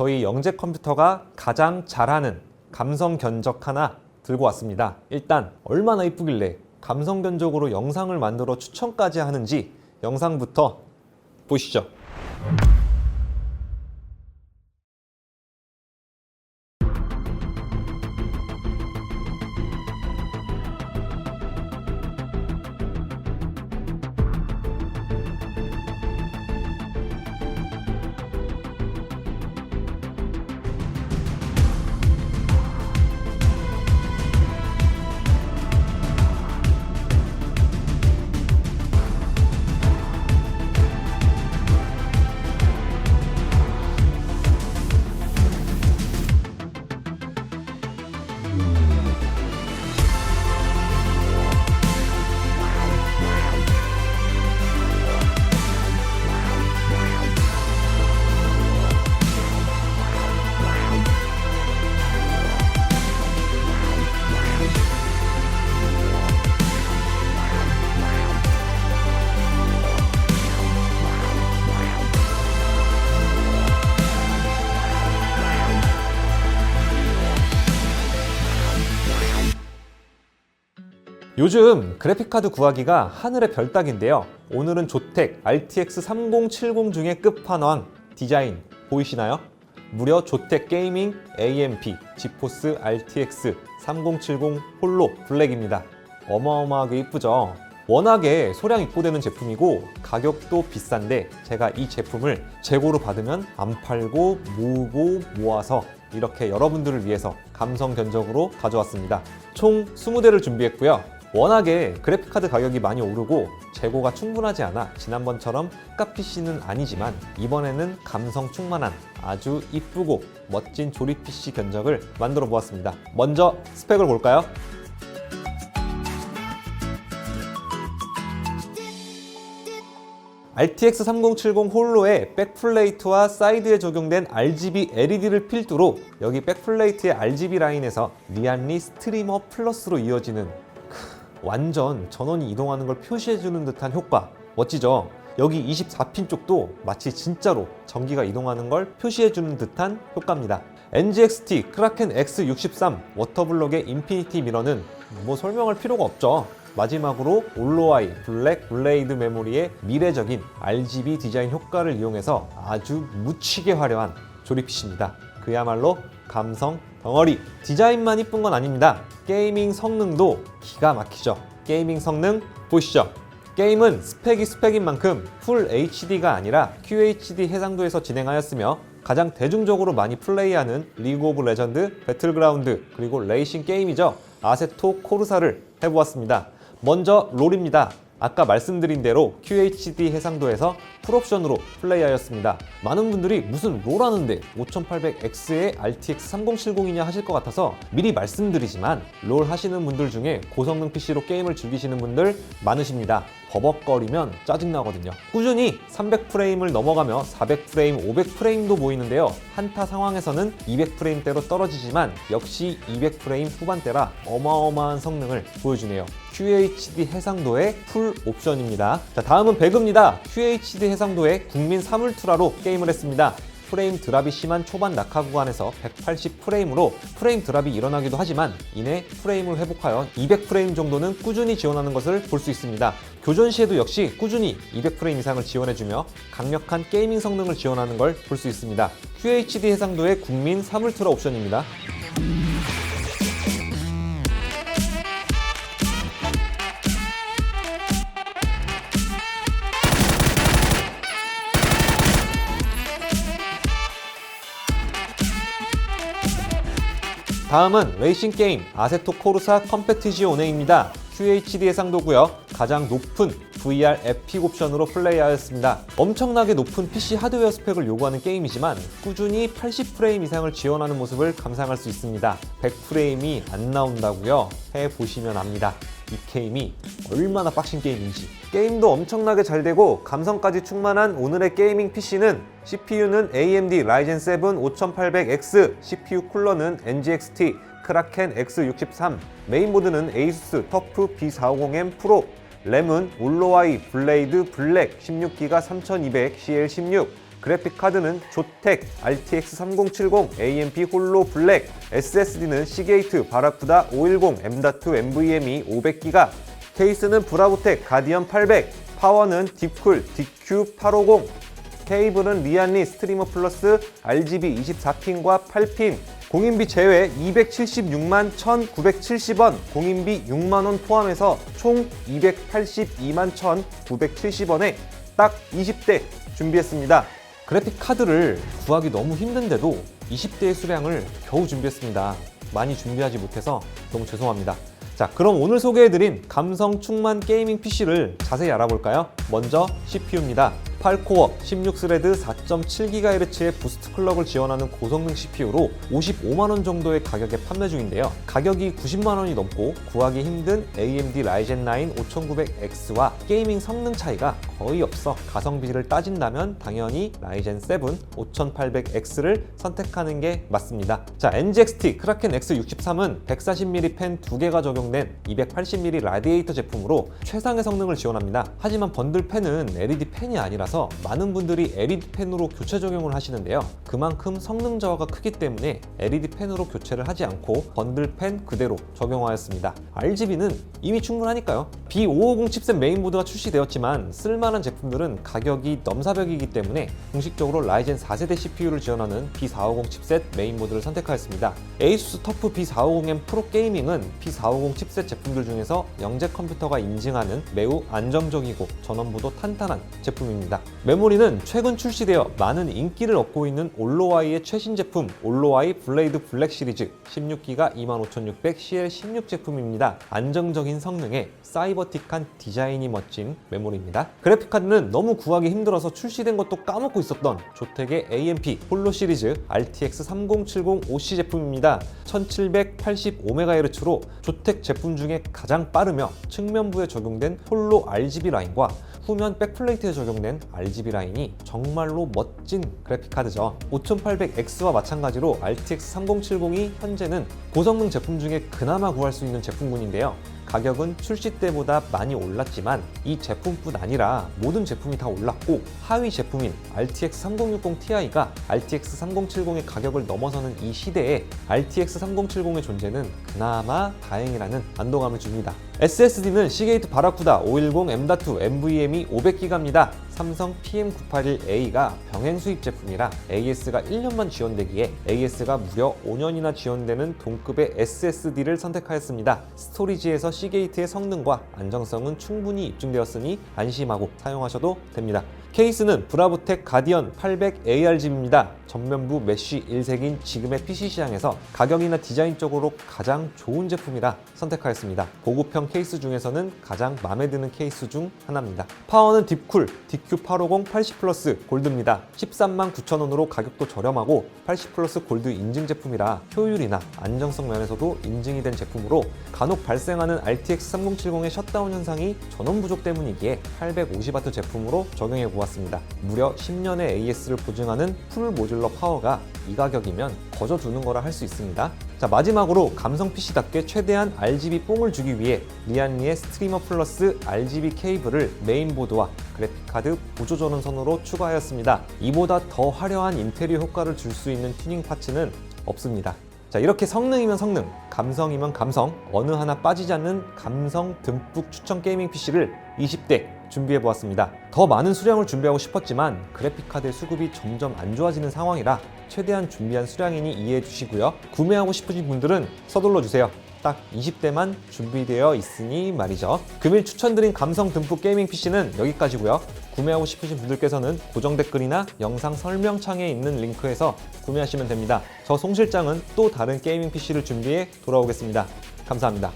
저희 영재 컴퓨터가 가장 잘하는 감성 견적 하나 들고 왔습니다. 일단 얼마나 이쁘길래 감성 견적으로 영상을 만들어 추천까지 하는지 영상부터 보시죠. 요즘 그래픽카드 구하기가 하늘의 별 따기인데요. 오늘은 조텍 RTX 3070 중의 끝판왕 디자인 보이시나요? 무려 조텍 게이밍 AMP 지포스 RTX 3070 홀로 블랙입니다. 어마어마하게 이쁘죠? 워낙에 소량 입고되는 제품이고 가격도 비싼데 제가 이 제품을 재고로 받으면 안 팔고 모으고 모아서 이렇게 여러분들을 위해서 감성 견적으로 가져왔습니다. 총 20대를 준비했고요. 워낙에 그래픽카드 가격이 많이 오르고 재고가 충분하지 않아 지난번처럼 값 PC는 아니지만 이번에는 감성 충만한 아주 이쁘고 멋진 조립 PC 견적을 만들어 보았습니다. 먼저 스펙을 볼까요? RTX 3070 홀로의 백플레이트와 사이드에 적용된 RGB LED를 필두로 여기 백플레이트의 RGB 라인에서 리안리 스트리머 플러스로 이어지는 크, 완전 전원이 이동하는 걸 표시해주는 듯한 효과 멋지죠? 여기 24핀 쪽도 마치 진짜로 전기가 이동하는 걸 표시해주는 듯한 효과입니다. NGXT 크라켄 X63 워터블럭의 인피니티 미러는 뭐 설명할 필요가 없죠. 마지막으로 올로아이 블랙 블레이드 메모리의 미래적인 RGB 디자인 효과를 이용해서 아주 무치게 화려한 조립 PC입니다. 그야말로 감성 덩어리. 디자인만 이쁜 건 아닙니다. 게이밍 성능도 기가 막히죠. 게이밍 성능 보시죠. 게임은 스펙이 스펙인 만큼 풀 HD가 아니라 QHD 해상도에서 진행하였으며 가장 대중적으로 많이 플레이하는 리그 오브 레전드, 배틀그라운드, 그리고 레이싱 게임이죠. 아세토 코르사를 해보았습니다. 먼저 롤입니다. 아까 말씀드린 대로 QHD 해상도에서 풀옵션으로 플레이하였습니다. 많은 분들이 무슨 롤 하는데 5800X의 RTX 3070이냐 하실 것 같아서 미리 말씀드리지만 롤 하시는 분들 중에 고성능 PC로 게임을 즐기시는 분들 많으십니다. 버벅거리면 짜증나거든요. 꾸준히 300프레임을 넘어가며 400프레임, 500프레임도 보이는데요. 한타 상황에서는 200프레임대로 떨어지지만 역시 200프레임 후반대라 어마어마한 성능을 보여주네요. QHD 해상도의 풀 옵션입니다. 자, 다음은 배그입니다. QHD 해상도의 국민 사물투라로 게임을 했습니다. 프레임 드랍이 심한 초반 낙하 구간에서 180프레임으로 프레임 드랍이 일어나기도 하지만 이내 프레임을 회복하여 200프레임 정도는 꾸준히 지원하는 것을 볼 수 있습니다. 교전 시에도 역시 꾸준히 200프레임 이상을 지원해주며 강력한 게이밍 성능을 지원하는 걸 볼 수 있습니다. QHD 해상도의 국민 사물투라 옵션입니다. 다음은 레이싱 게임 아세토 코르사 컴페티지오 네입니다. QHD 해상도고요. 가장 높은 VR 에픽 옵션으로 플레이하였습니다. 엄청나게 높은 PC 하드웨어 스펙을 요구하는 게임이지만 꾸준히 80프레임 이상을 지원하는 모습을 감상할 수 있습니다. 100프레임이 안 나온다고요? 해 보시면 압니다. 이 게임이 얼마나 빡신 게임인지 게임도 엄청나게 잘 되고 감성까지 충만한 오늘의 게이밍 PC는 CPU는 AMD 라이젠 7 5800X, CPU 쿨러는 NGXT 크라켄 X63, 메인보드는 에이수스 터프 B450M 프로, 램은 올로아이 블레이드 블랙 16기가 3200 CL16, 그래픽 카드는 조텍 RTX 3070 AMP 홀로 블랙, SSD는 시게이트 바라쿠다 510 M.2 NVMe 500기가, 케이스는 브라보텍 가디언 800, 파워는 딥쿨 DQ850, 케이블은 리안리 스트리머 플러스 RGB 24핀과 8핀, 공인비 제외 276만 1,970원, 공인비 6만 원 포함해서 총 282만 1,970원에 딱 20대 준비했습니다. 그래픽 카드를 구하기 너무 힘든데도 20대의 수량을 겨우 준비했습니다. 많이 준비하지 못해서 너무 죄송합니다. 자, 그럼 오늘 소개해드린 감성 충만 게이밍 PC를 자세히 알아볼까요? 먼저 CPU입니다. 8코어 16스레드 4.7GHz의 부스트 클럭을 지원하는 고성능 CPU로 55만원 정도의 가격에 판매 중인데요. 가격이 90만원이 넘고 구하기 힘든 AMD Ryzen 9 5900X와 게이밍 성능 차이가 거의 없어 가성비를 따진다면 당연히 Ryzen 7 5800X를 선택하는 게 맞습니다. 자, NGXT 크라켄 X63은 140mm 펜 2개가 적용된 280mm 라디에이터 제품으로 최상의 성능을 지원합니다. 하지만 번들 펜은 LED 펜이 아니라 서 많은 분들이 LED 펜으로 교체 적용을 하시는데요. 그만큼 성능 저하가 크기 때문에 LED 펜으로 교체를 하지 않고 번들 펜 그대로 적용하였습니다. RGB는 이미 충분하니까요. B550 칩셋 메인보드가 출시되었지만 쓸만한 제품들은 가격이 넘사벽이기 때문에 공식적으로 라이젠 4세대 CPU를 지원하는 B450 칩셋 메인보드를 선택하였습니다. ASUS 터프 B450M 프로 게이밍은 B450 칩셋 제품들 중에서 영재 컴퓨터가 인증하는 매우 안정적이고 전원부도 탄탄한 제품입니다. 메모리는 최근 출시되어 많은 인기를 얻고 있는 올로와이의 최신 제품 올로와이 블레이드 블랙 시리즈 16기가 25600 CL16 제품입니다. 안정적인 성능에 사이버틱한 디자인이 멋진 메모리입니다. 그래픽카드는 너무 구하기 힘들어서 출시된 것도 까먹고 있었던 조텍의 AMP 홀로 시리즈 RTX 3070 OC 제품입니다. 1785MHz로 조텍 제품 중에 가장 빠르며 측면부에 적용된 홀로 RGB 라인과 후면 백플레이트에 적용된 RGB 라인이 정말로 멋진 그래픽카드죠. 5800X와 마찬가지로 RTX 3070이 현재는 고성능 제품 중에 그나마 구할 수 있는 제품군인데요. 가격은 출시 때보다 많이 올랐지만 이 제품뿐 아니라 모든 제품이 다 올랐고 하위 제품인 RTX 3060 Ti가 RTX 3070의 가격을 넘어서는 이 시대에 RTX 3070의 존재는 그나마 다행이라는 안도감을 줍니다. SSD는 시게이트 바라쿠다 510 M.2 NVMe 500기가입니다. 삼성 PM981A가 병행 수입 제품이라 AS가 1년만 지원되기에 AS가 무려 5년이나 지원되는 동급의 SSD를 선택하였습니다. 스토리지에서 시게이트의 성능과 안정성은 충분히 입증되었으니 안심하고 사용하셔도 됩니다. 케이스는 브라보텍 가디언 800 ARGB입니다. 전면부 메쉬 일색인 지금의 PC 시장에서 가격이나 디자인적으로 가장 좋은 제품이라 선택하였습니다. 고급형 케이스 중에서는 가장 마음에 드는 케이스 중 하나입니다. 파워는 딥쿨 DQ850 80 플러스 골드입니다. 13만 9천 원으로 가격도 저렴하고 80 플러스 골드 인증 제품이라 효율이나 안정성 면에서도 인증이 된 제품으로 간혹 발생하는 RTX 3070의 셧다운 현상이 전원 부족 때문이기에 850W 제품으로 적용해 보았습니다. 무려 10년의 AS를 보증하는 풀 모듈러 파워가 이 가격이면 거저 두는 거라 할 수 있습니다. 자 마지막으로 감성 PC답게 최대한 RGB 뽕을 주기 위해 리안리의 스트리머 플러스 RGB 케이블을 메인보드와 그래픽카드 보조 전원선으로 추가하였습니다. 이보다 더 화려한 인테리어 효과를 줄 수 있는 튜닝 파츠는 없습니다. 자 이렇게 성능이면 성능, 감성이면 감성, 어느 하나 빠지지 않는 감성 듬뿍 추천 게이밍 PC를 20대 준비해 보았습니다. 더 많은 수량을 준비하고 싶었지만 그래픽카드의 수급이 점점 안 좋아지는 상황이라 최대한 준비한 수량이니 이해해 주시고요. 구매하고 싶으신 분들은 서둘러 주세요. 딱 20대만 준비되어 있으니 말이죠. 금일 추천드린 감성 듬뿍 게이밍 PC는 여기까지고요. 구매하고 싶으신 분들께서는 고정 댓글이나 영상 설명창에 있는 링크에서 구매하시면 됩니다. 저 송 실장은 또 다른 게이밍 PC를 준비해 돌아오겠습니다. 감사합니다.